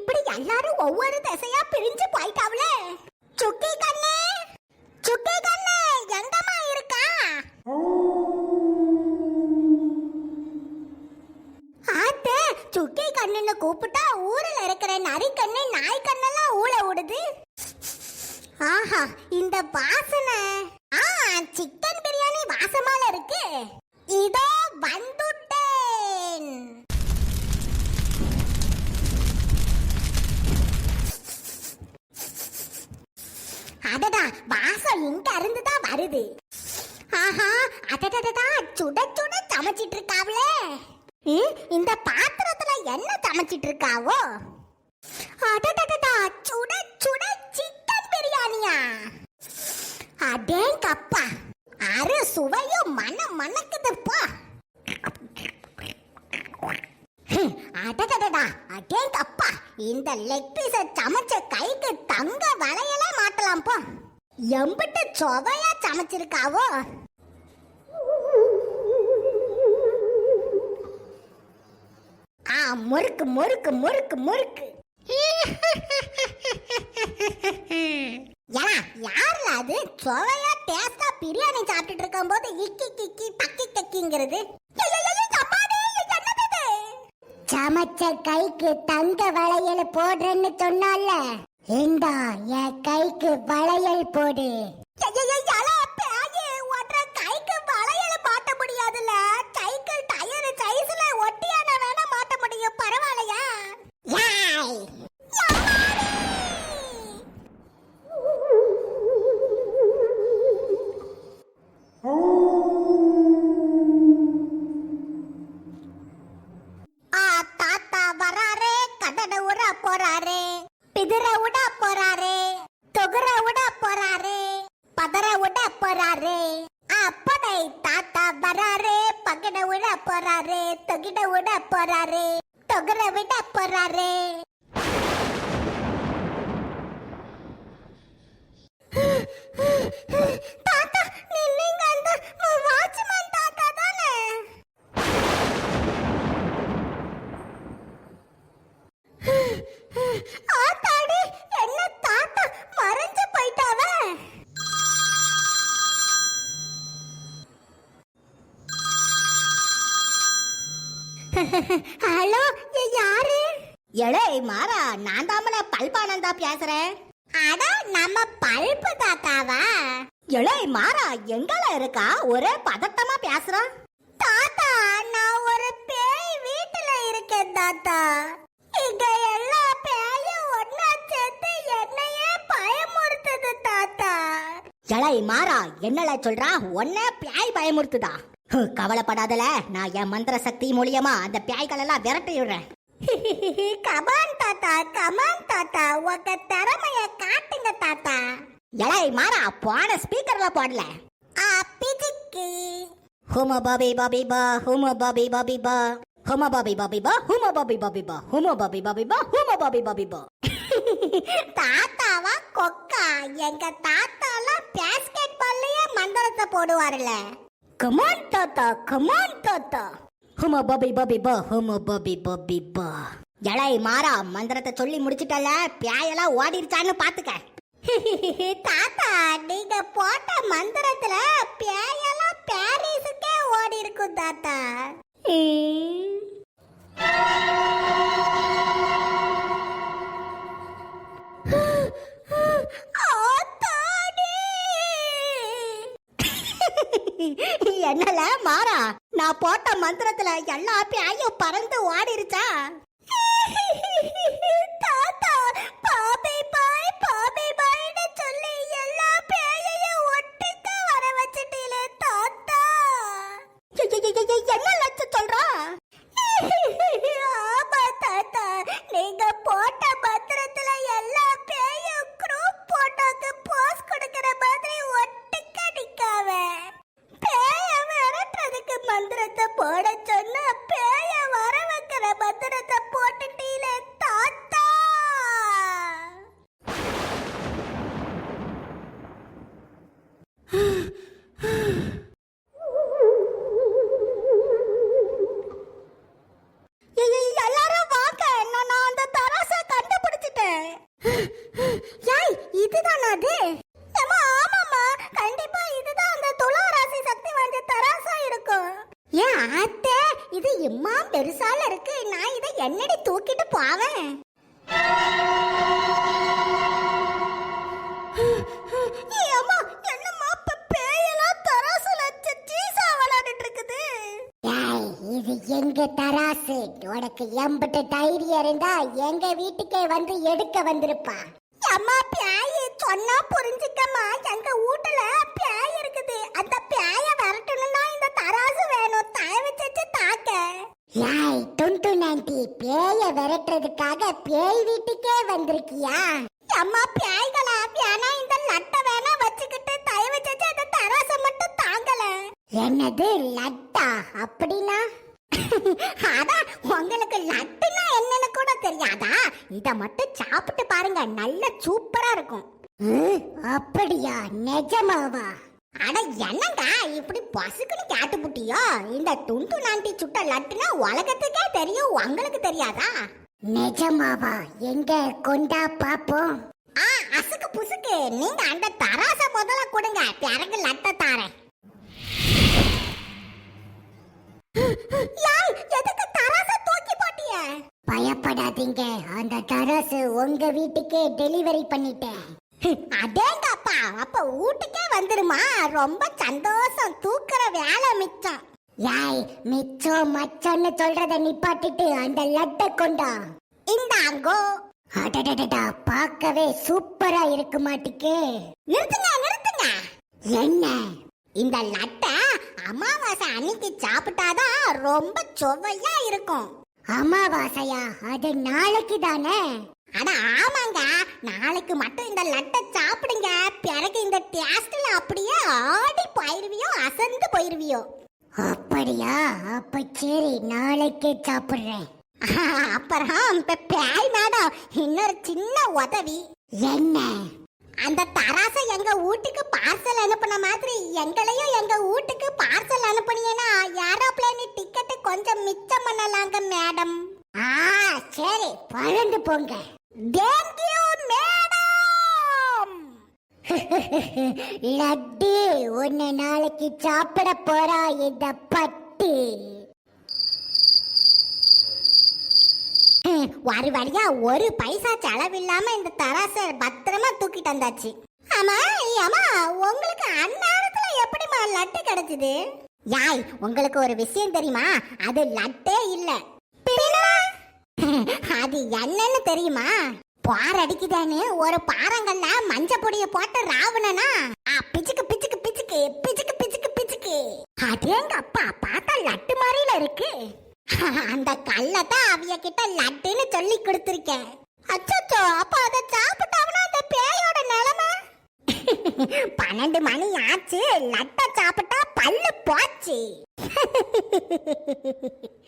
இப்படி எல்லாரும் ஒவ்வொரு திசையா பிரிஞ்சு போயிட்டாவளே சுக்கி கண்ணே சுக்கி கண்ணே எங்கம்மா இருக்கா? ஆத்தே சுக்கி கண்ணுன்னு கூப்பிட்டா ஊர்ல இருக்கிற நரி கண்ணு நாய் கண்ணெல்லாம் ஊழ விடுது. ஆஹா இந்த பாசனை ஆ சிக்கன் பிரியாணி வாசமால இருக்கு இதோ வந்துட்டேன் அடடா வாசம் இங்க இருந்து தான் வருது ஆஹா அடடடடா சுட சுட சமைச்சிட்டு இருக்காவளே இந்த பாத்திரத்துல என்ன சமைச்சிட்டு இருக்காவோ அடடடடா சுட சுட சிக்கன் பிரியாணியா? அடேங்கப்பா அரு சுவையும் மன மணக்குதுப்பா ஹம், அடடடடா அடேங்கப்பா இந்த லெக் பீஸ சமைச்ச கைக்கு தங்க வளையல மாட்டலாம் போ. எம்பிட்டு சுவையா சமைச்சிருக்காவோ? முறுக்கு முறுக்கு முறுக்கு முறுக்கு. ஏன்னா யாருல அது? சுவையா டேஸ்டா பிரியாணி சாப்பிட்டுட்டு இருக்கும் போது இக்கி கிக்கி தக்கி கக்கிங்கிறது சமைச்ச கைக்கு தங்க வளையல் போடுறேன்னு சொன்னால. இந்தா என் கைக்கு வளையல் போடு. போறாரு பிதிர விட போறாரு தொகுற விட போறாரு பதற விட போறாரு. அப்பனை தாத்தா வராரு பகட விட போறாரு தொகிட விட போறாரு தொகுற விட போறாரு தாத்தா நீங்க அந்த வாட்ச்மேன் தாத்தா தானே ஆத்தாடி என்ன தாத்தா மறைஞ்சு போயிட்டாவ ஹலோ யாரு? எடே மாறா நான் தாமல பல்பானந்தா பேசுறேன் அட நம்ம பல்பு தாத்தாவா? எடே மாறா எங்கல இருக்கா? ஒரே பதட்டமா பேசுறான் தாத்தா நான் ஒரு பேய் வீட்டுல இருக்கேன் தாத்தா. இங்க எல்லா பேயும் ஒன்னா சேர்த்து என்னையே பயமுறுத்துது தாத்தா. எலை மாறா என்னல சொல்றா? ஒன்ன பியாய் பயமுறுத்துதா? கவலைப்படாதல. நான் என் மந்திர சக்தி மூலியமா அந்த பியாய்கள் எல்லாம் விரட்டி விடுறேன் கமான் தாத்தா கமான் தாத்தா. உங்க திறமைய காட்டுங்க தாத்தா. எலை மாறா போன ஸ்பீக்கர்ல போடல. பிஜிக்கு ஹும பாபி பாபி பா ஹும பாபி பாபி பா. ஹும பாபி பாபி பா ஹும பாபி பாபி பா ஹும பாபி பாபி பா ஹும பாபி பாபி பா. தாத்தாவா கொக்கா. எங்க தாத்தால பேஸ்கெட் பால்லயே மந்திரத்தை போடுவாருல. கமான் தாத்தா கமான் தாத்தா ஹும பாபி பாபி பா ஹும பாபி பாபி பா எலை மாறா மந்திரத்தை சொல்லி முடிச்சிட்டல பியாயெல்லாம் ஓடிருச்சான்னு பாத்துக்க. தாத்தா நீங்க போட்ட மந்திரத்துல பேயெல்லாம் பாரிஸுக்கே ஓடி இருக்கும் தாத்தா நான் போட்ட மந்திரத்துல எல்லா பேயும் பறந்து ஓடிருச்சா? தாத்தா பாபி பாய் பாபி பாய்னு சொல்லி எல்லா பேயையும் ஒட்டுக்க வர வச்சிட்டீலே தாத்தா. என்ன எங்க தராசு. உனக்கு எம்பிட்டு தைரியம் இருந்தா எங்க வீட்டுக்கே வந்து எடுக்க வந்திருப்பா. அம்மா பேய் சொன்னா புரிஞ்சுக்கம்மா. எங்க வீட்டுல பேய் இருக்குது. அந்த பேய விரட்டணும்னா இந்த தராசு வேணும். தயவு செஞ்சு தாக்க. யாய் துண்டு நாண்டி பேய விரட்டுறதுக்காக பேய் வீட்டுக்கே வந்திருக்கியா? அம்மா பேய்களா வேணா இந்த லட்டை வேணா வச்சுக்கிட்டு தயவு செஞ்சு அந்த தராசை மட்டும் தாங்கல. என்னது லட்டா? அப்படின்னா? அதான் உங்களுக்கு லட்டுனா என்னன்னு கூட தெரியாதா? இத மட்டும் சாப்பிட்டு பாருங்க நல்ல சூப்பரா இருக்கும். அப்படியா? நிஜமாவா? அட என்னங்க? இப்படி பசுக்குன்னு கேட்டு புட்டியோ இந்த துண்டு நாண்டி சுட்ட லட்டுனா உலகத்துக்கே தெரியும் உங்களுக்கு தெரியாதா? நிஜமாவா? எங்க கொண்டா பாப்போம் ஆ அசுக்கு புசுக்கு. நீங்க அந்த தராச முதல்ல கொடுங்க பிறகு லட்ட தாரேன். தராசு உங்க வீட்டுக்கே டெலிவரி பண்ணிட்டேன். அதேங்கப்பா அப்ப வீட்டுக்கே வந்துருமா? ரொம்ப சந்தோஷம். தூக்குற வேலை மிச்சம். யாய் மிச்சம் மச்சம்னு சொல்றத நிப்பாட்டிட்டு அந்த லட்டை கொண்டா. இந்தாங்கோ. அடடடடா பார்க்கவே சூப்பரா இருக்கு மாட்டிக்கே. நிறுத்துங்க நிறுத்துங்க. என்ன? இந்த லட்டை அமாவாசை அன்னைக்கு சாப்பிட்டாதான் ரொம்ப சுவையா இருக்கும். அமாவாசையா? அது நாளைக்கு தானே? அட ஆமாங்க. நாளைக்கு மட்டும் இந்த லட்டை சாப்பிடுங்க. பிறகு இந்த டேஸ்ட்ல அப்படியே ஆடி போயிருவியோ அசந்து போயிருவியோ. அப்படியா? அப்ப சரி நாளைக்கே சாப்பிடுறேன். அப்புறம் இப்ப பேய் மேடம் இன்னொரு சின்ன உதவி. என்ன? அந்த தராசை எங்க வீட்டுக்கு பார்சல் அனுப்புன மாதிரி எங்களையும் எங்க வீட்டுக்கு பார்சல் அனுப்புனீங்கன்னா ஏரோப்ளேன் மிச்சம் பண்ணலாங்க மேடம் ஆ சரி பழந்து போங்க. தேங்க்யூ மேடம் லட்டு உன்னை நாளைக்கு சாப்பிட போறா இந்த பட்டு. ஒரு வழியா ஒரு பைசா செலவில்லாம இந்த தராசை பத்திரமா தூக்கிட்டு வந்தாச்சு. ஆமா ஏமா உங்களுக்கு அந்நேரத்துல எப்படிமா லட்டு கிடைச்சது? யாய் உங்களுக்கு ஒரு விஷயம் தெரியுமா? அது லட்டே இல்ல. அது என்னன்னு தெரியுமா? பார் அடிக்குதான்னு ஒரு பாறங்கள்ல மஞ்ச பொடிய போட்டு ராவணனா? ஆ, பிச்சுக்கு பிச்சுக்கு பிச்சுக்கு பிச்சுக்கு பிச்சுக்கு பிச்சுக்கு. அதேங்க அப்பா பார்த்தா லட்டு மாதிரில இருக்கு. அந்த கல்லை தான் அவிய கிட்ட லட்டுன்னு சொல்லி கொடுத்துருக்கேன். அச்சோ அப்ப அதை சாப்பிட்டாவனா அந்த பேயோட நிலைமை? பன்னெண்டு மணி ஆச்சு லட்டை சாப்பிட்டா பல்லு போச்சு.